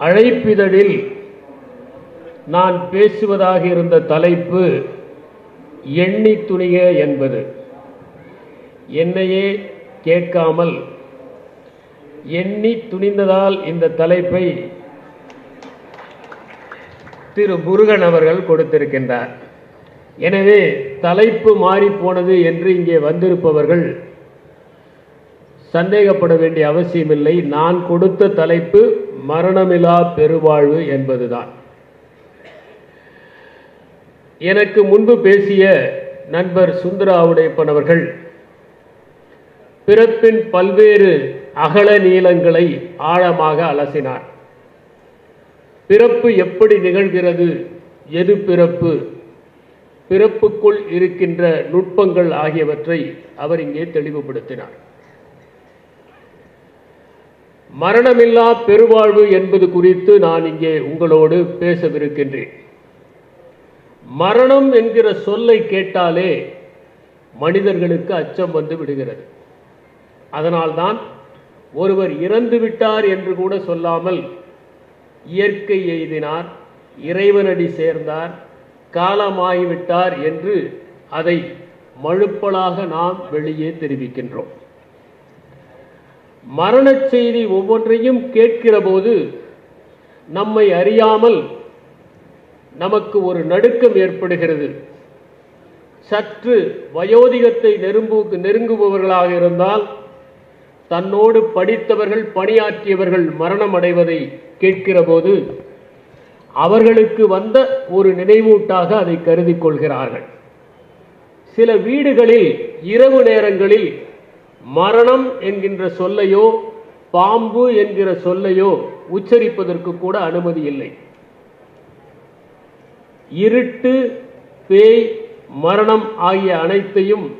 அழைப்பிதழில் நான் பேசுவதாக இருந்த தலைப்பு எண்ணி துணிக என்பது. என்னையே கேட்காமல் எண்ணி துணிந்ததால் இந்த தலைப்பை திரு முருகன் அவர்கள் கொடுத்திருக்கின்றார். எனவே தலைப்பு மாறிப்போனது என்று இங்கே வந்திருப்பவர்கள் சந்தேகப்பட வேண்டிய அவசியமில்லை. நான் கொடுத்த தலைப்பு மரணமிலா பெருவாழ்வு என்பதுதான். எனக்கு முன்பு பேசிய நண்பர் சுந்தரா உடையப்பன் அவர்கள் பிறப்பின் பல்வேறு அகல நீளங்களை ஆழமாக அலசினார். பிறப்பு எப்படி நிகழ்கிறது எது பிறப்பு பிறப்புக்குள் இருக்கின்ற நுட்பங்கள் ஆகியவற்றை அவர் இங்கே தெளிவுபடுத்தினார். மரணமில்லா பெருவாழ்வு என்பது குறித்து நான் இங்கே உங்களோடு பேசவிருக்கின்றேன். மரணம் என்கிற சொல்லை கேட்டாலே மனிதர்களுக்கு அச்சம் வந்து விடுகிறது. அதனால்தான் ஒருவர் இறந்து விட்டார் என்று கூட சொல்லாமல் இயற்கை எய்தினார் இறைவனடி சேர்ந்தார் காலமாகிவிட்டார் என்று அதை மழுப்பலாக நாம் வெளியே தெரிவிக்கின்றோம். மரணச் செய்தி ஒவ்வொன்றையும் கேட்கிற போது நம்மை அறியாமல் நமக்கு ஒரு நடுக்கம் ஏற்படுகிறது. சற்று வயோதிகத்தை நெரும்பு நெருங்குபவர்களாக இருந்தால் தன்னோடு படித்தவர்கள் பணியாற்றியவர்கள் மரணம் அடைவதை கேட்கிற போது அவர்களுக்கு வந்த ஒரு நினைவூட்டாக அதை கருதி கொள்கிறார்கள். சில வீடுகளில் இரவு நேரங்களில் மரணம் என்கின்ற சொல்லையோ பாம்பு என்கிற சொல்லையோ உச்சரிப்பதற்கு கூட அனுமதி இல்லை. இருட்டு பேய் மரணம் ஆகிய அனைத்தையும்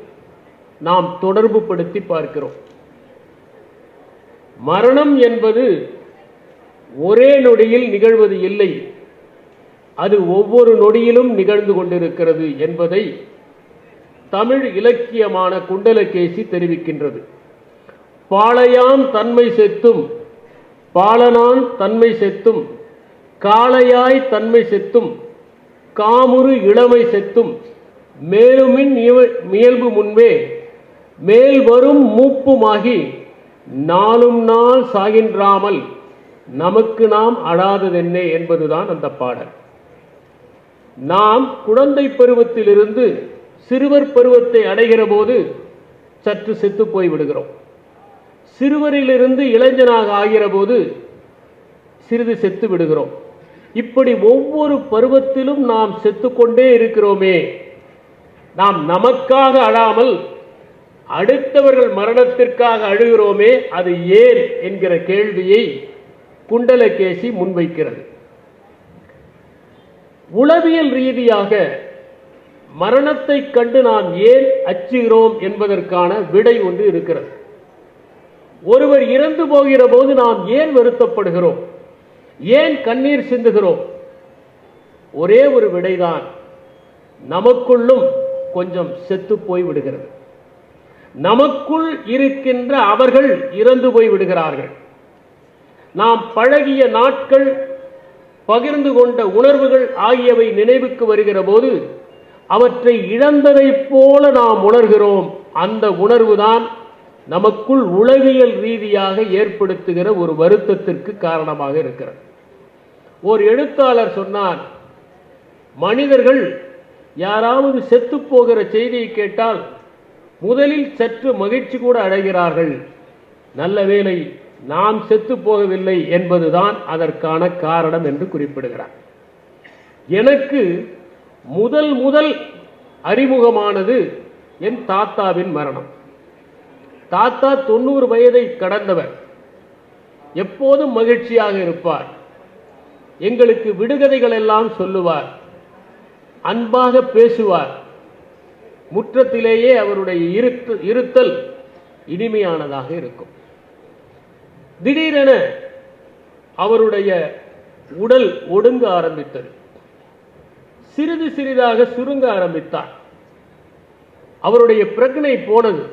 நாம் தொடர்பு படுத்தி பார்க்கிறோம். மரணம் என்பது ஒரே நொடியில் நிகழ்வது இல்லை. அது ஒவ்வொரு நொடியிலும் நிகழ்ந்து கொண்டிருக்கிறது என்பதை தமிழ் இலக்கியமான குண்டலகேசி தெரிவிக்கின்றது. பாளையாம் தன்மை செத்தும் பாலனான் தன்மை செத்தும் காளையாய் தன்மை செத்தும் காமுறு இளமை செத்தும் மேலுமின் முயல்பு முன்பே மேல் வரும் மூப்புமாகி நாளும் நாள் சாகின்றாமல் நமக்கு நாம் அழாததென்னே என்பதுதான் அந்த பாடல். நாம் குழந்தை பருவத்திலிருந்து சிறுவர் பருவத்தை அடைகிற போது சற்று செத்து போய் விடுகிறோம். சிறுவரிலிருந்து இளைஞனாக ஆகிற போது சிறிது செத்து விடுகிறோம். இப்படி ஒவ்வொரு பருவத்திலும் நாம் செத்துக்கொண்டே இருக்கிறோமே. நாம் நமக்காக அழாமல் அடுத்தவர்கள் மரணத்திற்காக அழுகிறோமே அது ஏன் என்கிற கேள்வியை குண்டலகேசி முன்வைக்கிறது. உளவியல் ரீதியாக மரணத்தை கண்டு நாம் ஏன் அச்சுகிறோம் என்பதற்கான விடை ஒன்று இருக்கிறது. ஒருவர் இறந்து போகிற போது நாம் ஏன் வருத்தப்படுகிறோம்? ஏன் கண்ணீர் சிந்துகிறோம்? ஒரே ஒரு விடைதான். நமக்குள்ளும் கொஞ்சம் செத்து போய் விடுகிறது. நமக்குள் இருக்கின்ற அவர்கள் இறந்து போய் விடுகிறார்கள். நாம் பழகிய நாட்கள் பகிர்ந்து கொண்ட உணர்வுகள் ஆகியவை நினைவுக்கு வருகிற போது அவற்றை இழந்ததைப் போல நாம் உணர்கிறோம். அந்த உணர்வுதான் நமக்குள் உளவியல் ரீதியாக ஏற்படுத்துகிற ஒரு வருத்தத்திற்கு காரணமாக இருக்கிறது. ஒரு எழுத்தாளர் சொன்னார் மனிதர்கள் யாராவது செத்து போகிற செய்தியை கேட்டால் முதலில் சற்று மகிழ்ச்சி கூட அடைகிறார்கள். நல்ல வேலை நாம் செத்து போகவில்லை என்பதுதான் அதற்கான காரணம் என்று குறிப்பிடுகிறார். எனக்கு முதல் முதல் அறிமுகமானது என் தாத்தாவின் மரணம். தாத்தா தொண்ணூறு வயதை கடந்தவர். எப்போதும் மகிழ்ச்சியாக இருப்பார். எங்களுக்கு விடுகதைகள் எல்லாம் சொல்லுவார். அன்பாக பேசுவார். முற்றத்திலேயே அவருடைய இருத்து இருத்தல் இனிமையானதாக இருக்கும். திடீரென அவருடைய உடல் ஒடுங்க ஆரம்பித்தது. சிறிது சிறிதாக சுருங்க ஆரம்பித்தார். அவருடைய பிரக்னை போனது.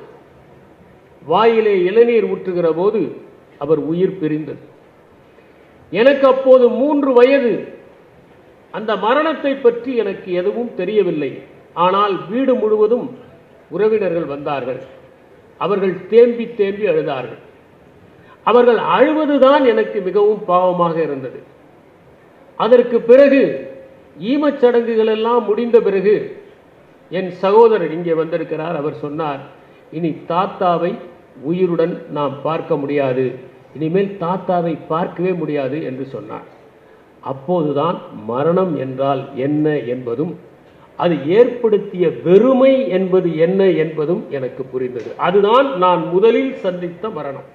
வாயிலே இளநீர் ஊற்றுகிற போது அவர் உயிர் பிரிந்தது. எனக்கு அப்போது மூன்று வயது. அந்த மரணத்தை பற்றி எனக்கு எதுவும் தெரியவில்லை. ஆனால் வீடு முழுவதும் உறவினர்கள் வந்தார்கள். அவர்கள் தேம்பி தேம்பி அழுதார்கள். அவர்கள் அழுவதுதான் எனக்கு மிகவும் பாவமாக இருந்தது. அதற்கு பிறகு ஈமச் சடங்குகள் எல்லாம் முடிந்த பிறகு என் சகோதரர் இங்கே வந்திருக்கிறார். அவர் சொன்னார் இனி தாத்தாவை உயிருடன் நாம் பார்க்க முடியாது. இனிமேல் தாத்தாவை பார்க்கவே முடியாது என்று சொன்னார். அப்போதுதான் மரணம் என்றால் என்ன என்பதும் அது ஏற்படுத்திய வெறுமை என்பது என்ன என்பதும் எனக்கு புரிந்தது. அதுதான் நான் முதலில் சந்தித்த மரணம்.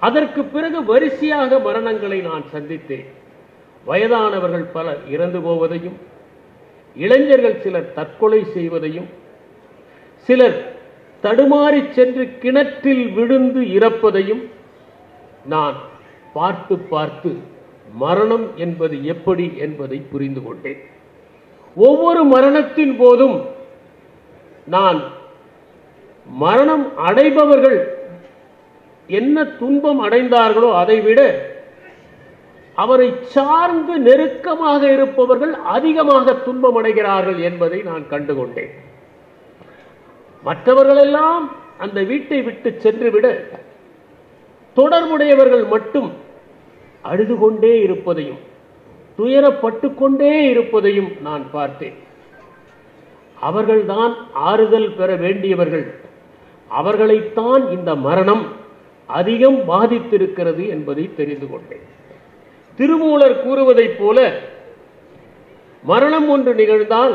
அதற்கு பிறகு வரிசையாக மரணங்களை நான் சந்தித்தேன். வயதானவர்கள் பலர் இறந்து போவதையும் இளைஞர்கள் சிலர் தற்கொலை செய்வதையும் சிலர் தடுமாறி சென்று கிணற்றில் விழுந்து இறப்பதையும் நான் பார்த்து பார்த்து மரணம் என்பது எப்படி என்பதை புரிந்து கொண்டேன். ஒவ்வொரு மரணத்தின் போதும் நான் மரணம் அடைபவர்கள் என்ன துன்பம் அடைந்தார்களோ அதைவிட அவரை சார்ந்து நெருக்கமாக இருப்பவர்கள் அதிகமாக துன்பம் அடைகிறார்கள் என்பதை நான் கண்டுகொண்டேன். மற்றவர்களெல்லாம் அந்த வீட்டை விட்டு சென்றுவிட தொடர்புடையவர்கள் மட்டும் அழுது கொண்டே இருப்பதையும் துயரப்பட்டு கொண்டே இருப்பதையும் நான் பார்த்தேன். அவர்கள்தான் ஆறுதல் பெற வேண்டியவர்கள். அவர்களைத்தான் இந்த மரணம் அதிகம் பாதித்திருக்கிறது என்பதை தெரிந்து கொண்டேன். திருமூலர் கூறுவதைப் போல மரணம் ஒன்று நிகழ்ந்தால்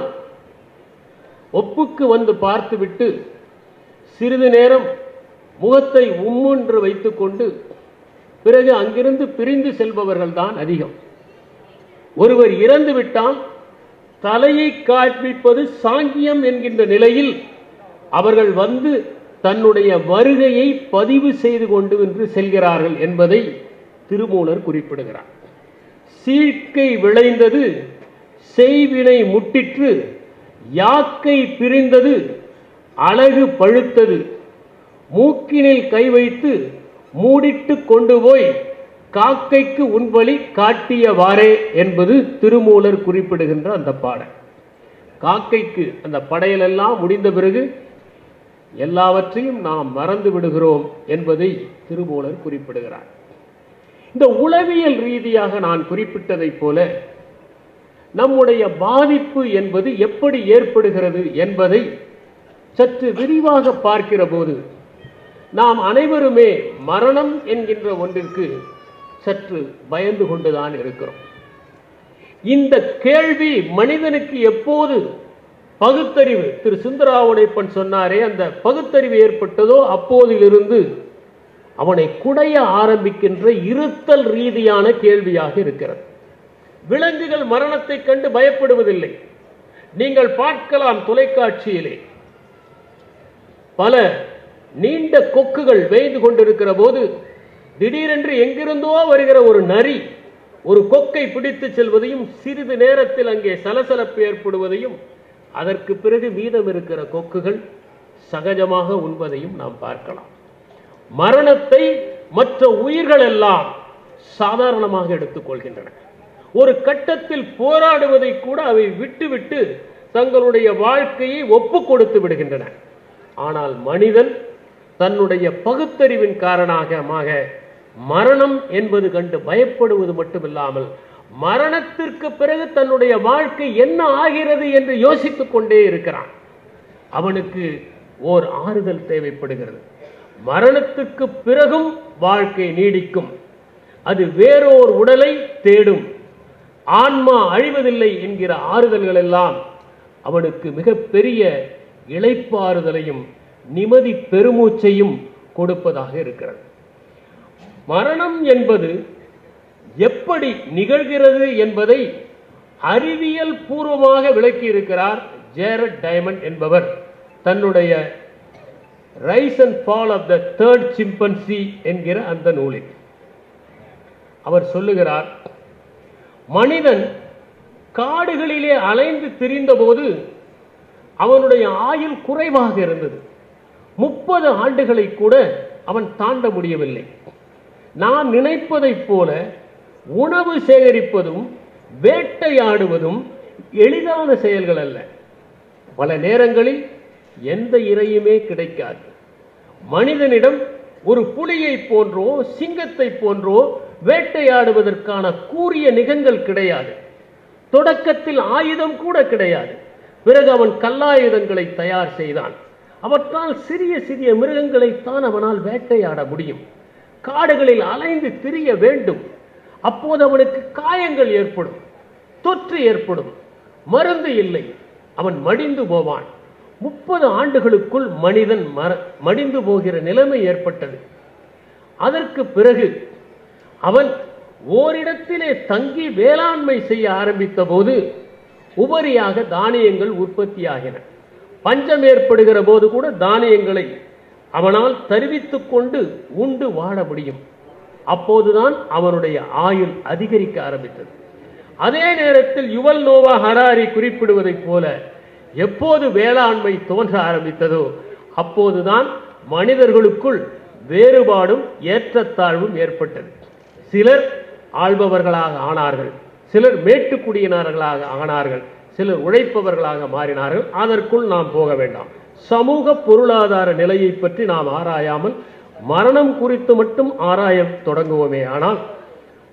ஒப்புக்கு வந்து பார்த்துவிட்டு சிறிது நேரம் முகத்தை உம்முன்று வைத்துக்கொண்டு பிறகு அங்கிருந்து பிரிந்து செல்பவர்கள் தான் அதிகம். ஒருவர் இறந்து விட்டால் தலையை காண்பிப்பது சாங்கியம் என்கின்ற நிலையில் அவர்கள் வந்து தன்னுடைய வருகையை பதிவு செய்து கொண்டு என்று செல்கிறார்கள் என்பதை திருமூலர் குறிப்பிடுகிறார். சீழ்க்கை விளைந்தது செய்வினை முட்டிற்று யாக்கை பிரிந்தது அழகு பழுத்தது. மூக்கினில் கை வைத்து மூடிட்டு கொண்டு போய் காக்கைக்கு உண்பலி காட்டியவாறே என்பது திருமூலர் குறிப்பிடுகின்ற அந்த பாடல். காக்கைக்கு அந்த படையலெல்லாம் முடிந்த பிறகு எல்லாவற்றையும் நாம் மறந்து விடுகிறோம் என்பதை திருமூலர் குறிப்பிடுகிறார். இந்த உளவியல் ரீதியாக நான் குறிப்பிட்டதைப் போல நம்முடைய பாதிப்பு என்பது எப்படி ஏற்படுகிறது என்பதை சற்று விரிவாக பார்க்கிற போது நாம் அனைவருமே மரணம் என்கின்ற ஒன்றிற்கு சற்று பயந்து கொண்டுதான் இருக்கிறோம். இந்த கேள்வி மனிதனுக்கு எப்போது பகுத்தறிவு? திரு சுந்தராவுடைப்பன் சொன்னாரே அந்த பகுத்தறிவு ஏற்பட்டதோ அப்போதிலிருந்து அவனை குடைய ஆரம்பிக்கின்ற இருத்தல் ரீதியான கேள்வியாக இருக்கிறது. விலங்குகள் மரணத்தை கண்டு பயப்படுவதில்லை. நீங்கள் பார்க்கலாம் தொலைக்காட்சியிலே. பல நீண்ட கொக்குகள் வேய்ந்து கொண்டிருக்கிற போது திடீரென்று எங்கிருந்தோ வருகிற ஒரு நரி ஒரு கொக்கை பிடித்து செல்வதையும் சிறிது நேரத்தில் அங்கே சலசலப்பு ஏற்படுவதையும் அதற்கு பிறகு மீதம் இருக்கிற கொக்குகள் சகஜமாக உண்பதையும் நாம் பார்க்கலாம். மரணத்தை மற்ற உயிர்கள் எல்லாம் சாதாரணமாக எடுத்துக்கொள்கின்றன ஒரு கட்டத்தில் போராடுவதை கூட அவை விட்டுவிட்டு தங்களுடைய வாழ்க்கையை ஒப்பு கொடுத்து விடுகின்றன. ஆனால் மனிதன் தன்னுடைய பகுத்தறிவின் காரணமாக மரணம் என்பது கண்டு பயப்படுவது மட்டுமில்லாமல் மரணத்திற்கு பிறகு தன்னுடைய வாழ்க்கை என்ன ஆகிறது என்று யோசித்துக் கொண்டே இருக்கிறான். அவனுக்கு ஓர் ஆறுதல் தேவைப்படுகிறது. மரணத்துக்கு பிறகும் வாழ்க்கை நீடிக்கும். அது வேறோர் உடலை தேடும். ஆன்மா அழிவதில்லை என்கிற ஆறுதல்கள் எல்லாம் அவனுக்கு மிகப்பெரிய இளைப்பாறுதலையும் நிமதி பெருமூச்சையும் கொடுப்பதாக இருக்கிறது. மரணம் என்பது எப்படி நிகழ்கிறது என்பதை அறிவியல் பூர்வமாக விளக்கி இருக்கிறார் ஜேரட் டைமண்ட் என்பவர். தன்னுடைய rise and fall of the third chimpanzee என்கிற அந்த நூலில். அவர் சொல்லுகிறார் மனிதன் காடுகளிலே அலைந்து திரிந்தபோது அவனுடைய ஆயுள் குறைவாக இருந்தது. முப்பது ஆண்டுகளை கூட அவன் தாண்ட முடியவில்லை. நாம் நினைப்பதைப் போல உணவு சேகரிப்பதும் வேட்டையாடுவதும் எளிதான செயல்கள் அல்ல. பல நேரங்களில் எந்த இரையுமே கிடைக்காது. மனிதனிடம் ஒரு புலியை போன்றோ சிங்கத்தை போன்றோ வேட்டையாடுவதற்கான கூரிய நிகங்கள் கிடையாது. தொடக்கத்தில் ஆயுதம் கூட கிடையாது. பிறகு அவன் கல்லாயுதங்களை தயார் செய்தான். அவற்றால் சிறிய சிறிய மிருகங்களைத்தான் அவனால் வேட்டையாட முடியும். காடுகளில் அலைந்து திரிய வேண்டும். அப்போது அவனுக்கு காயங்கள் ஏற்படும் தொற்று ஏற்படும். மருந்து இல்லை. அவன் மடிந்து போவான். முப்பது ஆண்டுகளுக்குள் மனிதன் மர மடிந்து போகிற நிலைமை ஏற்பட்டது. அதற்கு பிறகு அவன் ஓரிடத்திலே தங்கி வேளாண்மை செய்ய ஆரம்பித்த போது உபரியாக தானியங்கள் உற்பத்தியாகின. பஞ்சம் ஏற்படுகிற போது கூட தானியங்களை அவனால் தருவித்துக் கொண்டு உண்டு வாழ முடியும். அப்போதுதான் அவனுடைய ஆயுள் அதிகரிக்க ஆரம்பித்தது. அதே நேரத்தில் யுவல் நோவா ஹராரி குறிப்பிடுவதைப் போல எப்போது வேளாண்மை தோன்ற ஆரம்பித்ததோ அப்போதுதான் மனிதர்களுக்குள் வேறுபாடும் ஏற்றத்தாழ்வும் ஏற்பட்டது. சிலர் ஆள்பவர்களாக ஆனார்கள் சிலர் மேட்டுக்குடியினர்களாக ஆனார்கள் சிலர் உழைப்பவர்களாக மாறினார்கள். அதற்குள் நாம் போக வேண்டாம். சமூக பொருளாதார நிலையை பற்றி நாம் ஆராயாமல் மரணம் குறித்து மட்டும் ஆராய தொடங்குவோமே. ஆனால்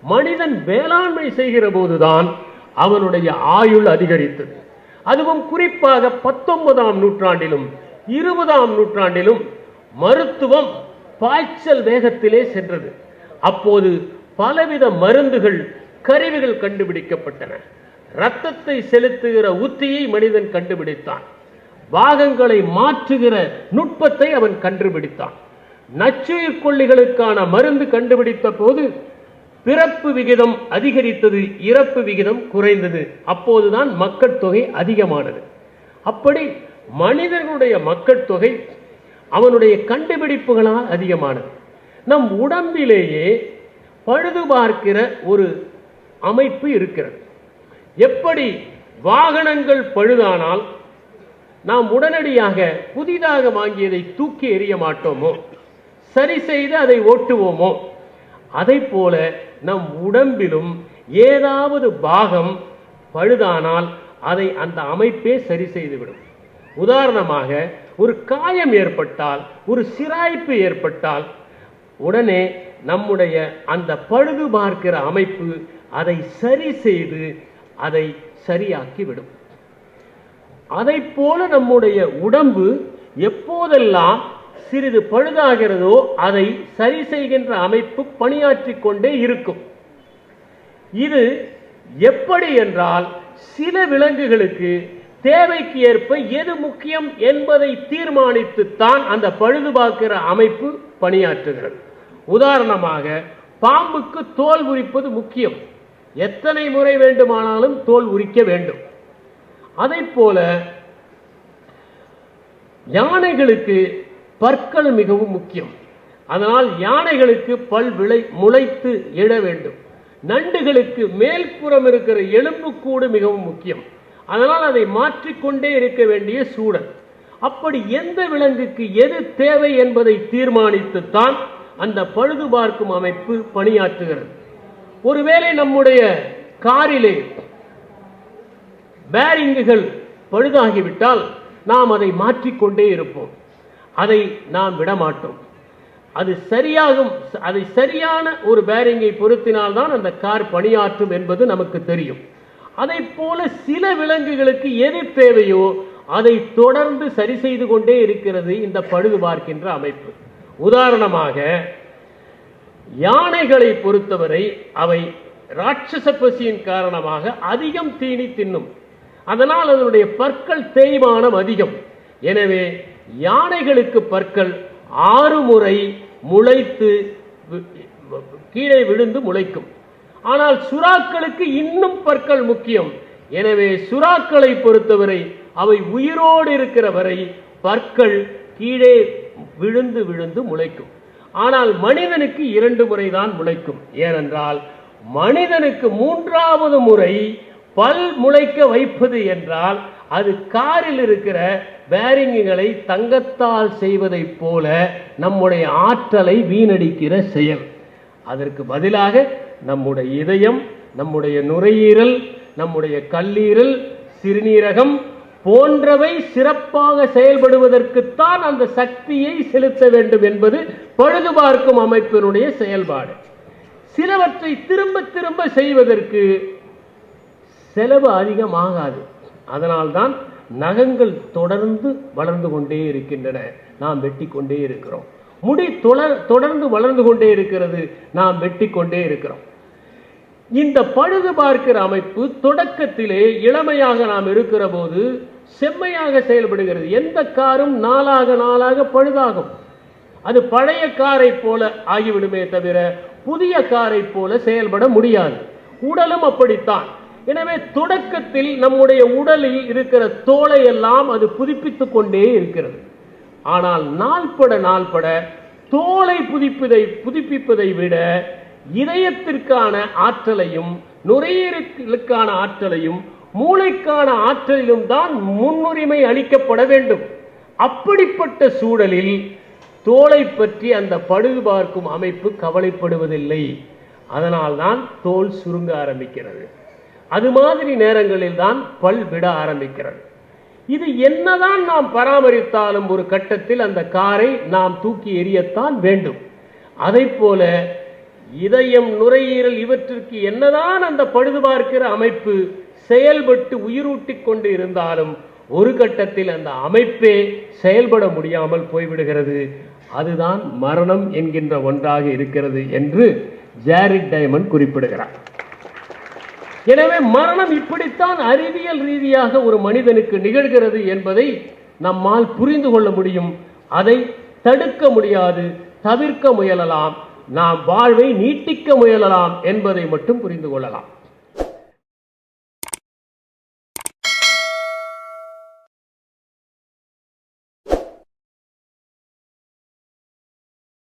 மனிதன் வேளாண்மை செய்கிற போதுதான் அவனுடைய ஆயுள் அதிகரித்தது. அதுவும் குறிப்பாக பத்தொன்பதாம் நூற்றாண்டிலும் இருபதாம் நூற்றாண்டிலும் மருத்துவம் பாய்ச்சல் வேகத்திலே சென்றது. அப்போது பலவித மருந்துகள் கருவிகள் கண்டுபிடிக்கப்பட்டன. ரத்தத்தை செலுத்துகிற உத்தியை மனிதன் கண்டுபிடித்தான். பாகங்களை மாற்றுகிற நுட்பத்தை அவன் கண்டுபிடித்தான். நச்சுயிர் கொல்லிகளுக்கான மருந்து கண்டுபிடித்த போது பிறப்பு விகிதம் அதிகரித்தது இறப்பு விகிதம் குறைந்தது. அப்போதுதான் மக்கள் தொகை அதிகமானது. அப்படி மனிதர்களுடைய மக்கள் தொகை அவனுடைய கண்டுபிடிப்புகளால் அதிகமானது. நம் உடம்பிலேயே பழுது பார்க்கிற ஒரு அமைப்பு இருக்கிறது. எப்படி வாகனங்கள் பழுதானால் நாம் உடனடியாக புதிதாக வாங்கியதை தூக்கி எறிய மாட்டோமோ? சரி செய்து அதை ஓட்டுவோமோ? அதை போல நம் உடம்பிலும் ஏதாவது பாகம் பழுதானால் அதை அந்த அமைப்பே சரி செய்துவிடும். உதாரணமாக ஒரு காயம் ஏற்பட்டால் ஒரு சிராய்ப்பு ஏற்பட்டால் உடனே நம்முடைய அந்த பழுது பார்க்கிற அமைப்பு அதை சரி செய்து அதை சரியாக்கி விடும் அதை போல நம்முடைய உடம்பு எப்போதெல்லாம் சிறிது பழுதாகிறதோ அதை சரி செய்கின்ற அமைப்பு பணியாற்றிக் கொண்டே இருக்கும். இது எப்படி என்றால் சில விலங்குகளுக்கு தேவைக்கு ஏற்ப எது முக்கியம் என்பதை தீர்மானித்துத்தான் அந்த பழுதுபார்க்கிற அமைப்பு பணியாற்றுகிறது. உதாரணமாக பாம்புக்கு தோல் உரிப்பது முக்கியம். எத்தனை முறை வேண்டுமானாலும் தோல் உரிக்க வேண்டும். அதை போல யானைகளுக்கு பற்கள் மிகவும் முக்கியம். அதனால் யானைகளுக்கு பல் விளை முளைத்து எழ வேண்டும். நண்டுகளுக்கு மேல்புறம் இருக்கிற எலும்புக்கூடு மிகவும் முக்கியம். அதனால் அதை மாற்றிக்கொண்டே இருக்க வேண்டிய சூழல். அப்படி எந்த விலங்குக்கு எது தேவை என்பதை தீர்மானித்துத்தான் அந்த பழுது பார்க்கும் அமைப்பு பணியாற்றுகிறது. ஒருவேளை நம்முடைய காரிலே பேரிங்குகள் பழுதாகிவிட்டால் நாம் அதை மாற்றிக்கொண்டே இருப்போம். அதை நாம் விடமாட்டோம். அது சரியாகும் அதை சரியான ஒரு பேரிங்கை பொருத்தினால்தான் அந்த கார் பணியாற்றும் என்பது நமக்கு தெரியும். அதை போல சில விலங்குகளுக்கு எது தேவையோ அதை தொடர்ந்து சரி செய்து கொண்டே இருக்கிறது இந்த பழுது பார்க்கின்ற அமைப்பு. உதாரணமாக யானைகளை பொறுத்தவரை அவை ராட்சச பசியின் காரணமாக அதிகம் தீனி தின்னும். அதனால் அதனுடைய பற்கள் தேய்மானம் அதிகம். எனவே யானைகளுக்கு பற்கள் ஆறு முறை முளைத்து கீழே விழுந்து முளைக்கும். ஆனால் சுறாக்களுக்கு இன்னும் பற்கள் முக்கியம். எனவே சுறாக்களை பொறுத்தவரை அவை உயிரோடு இருக்கிற வரை பற்கள் கீழே விழுந்து விழுந்து முளைக்கும். ஆனால் மனிதனுக்கு இரண்டு முறைதான் முளைக்கும். ஏனென்றால் மனிதனுக்கு மூன்றாவது முறை பல் முளைக்க வைப்பது என்றால் அது காரில் இருக்கிற பேரிங்குகளை தங்கத்தால் செய்வதைப் போல நம்முடைய ஆற்றலை வீணடிக்கிற செயல். அதற்கு பதிலாக நம்முடைய இதயம் நம்முடைய நுரையீரல் நம்முடைய கல்லீரல் சிறுநீரகம் போன்றவை சிறப்பாக செயல்படுவதற்குத்தான் அந்த சக்தியை செலுத்த வேண்டும் என்பது பழுது பார்க்கும் அமைப்பினுடைய செயல்பாடு. சிலவற்றை திரும்ப திரும்ப செய்வதற்கு செலவு அதிகமாகாது. அதனால்தான் நகங்கள் தொடர்ந்து வளர்ந்து கொண்டே இருக்கின்றன. நாம் வெட்டி கொண்டே இருக்கிறோம். முடி தொடர் தொடர்ந்து வளர்ந்து கொண்டே இருக்கிறது. நாம் வெட்டி கொண்டே இருக்கிறோம். இந்த பழுது பார்க்கிற அமைப்பு தொடக்கத்திலே இளமையாக நாம் இருக்கிற போது செம்மையாக செயல்படுகிறது. எந்த காரும் நாளாக நாளாக பழுதாகும். அது பழைய காரை போல ஆகிவிடுமே தவிர புதிய காரை போல செயல்பட முடியாது. உடலும் அப்படித்தான். எனவே தொடக்கத்தில் நம்முடைய உடலில் இருக்கிற தோலை எல்லாம் அது புதுப்பித்துக் கொண்டே இருக்கிறது. ஆனால் நாள்பட நாள்பட தோலை புதுப்பிதை புதுப்பிப்பதை விட இதயத்திற்கான ஆற்றலையும் நுரையீரலுக்கான ஆற்றலையும் மூளைக்கான ஆற்றலிலும் தான் முன்னுரிமை அளிக்கப்பட வேண்டும். அப்படிப்பட்ட சூழலில் தோலை பற்றி அந்த பழுது பார்க்கும் அமைப்பு கவலைப்படுவதில்லை. அதனால்தான் தோல் சுருங்க ஆரம்பிக்கிறது. அது மாதிரி நேரங்களில் தான் பல் விட ஆரம்பிக்கிறது. இது என்னதான் நாம் பராமரித்தாலும் ஒரு கட்டத்தில் அந்த காரை நாம் தூக்கி எறியத்தான் வேண்டும். அதை போல இதயம் நுரையீரல் இவற்றிற்கு என்னதான் அந்த பழுது பார்க்கிற அமைப்பு செயல்பட்டு உயிரூட்டிக் கொண்டு இருந்தாலும் ஒரு கட்டத்தில் அந்த அமைப்பே செயல்பட முடியாமல் போய்விடுகிறது. அதுதான் மரணம் என்கின்ற ஒன்றாக இருக்கிறது என்று ஜாரிட் டைமண்ட் குறிப்பிடுகிறார். எனவே மரணம் இப்படித்தான் அறிவியல் ரீதியாக ஒரு மனிதனுக்கு நிகழ்கிறது என்பதை நம்மால் புரிந்து கொள்ள முடியும். அதை தடுக்க முடியாது தவிர்க்க முயலலாம். நாம் வாழ்வை நீட்டிக்க முயலலாம் என்பதை மட்டும் புரிந்து கொள்ளலாம்.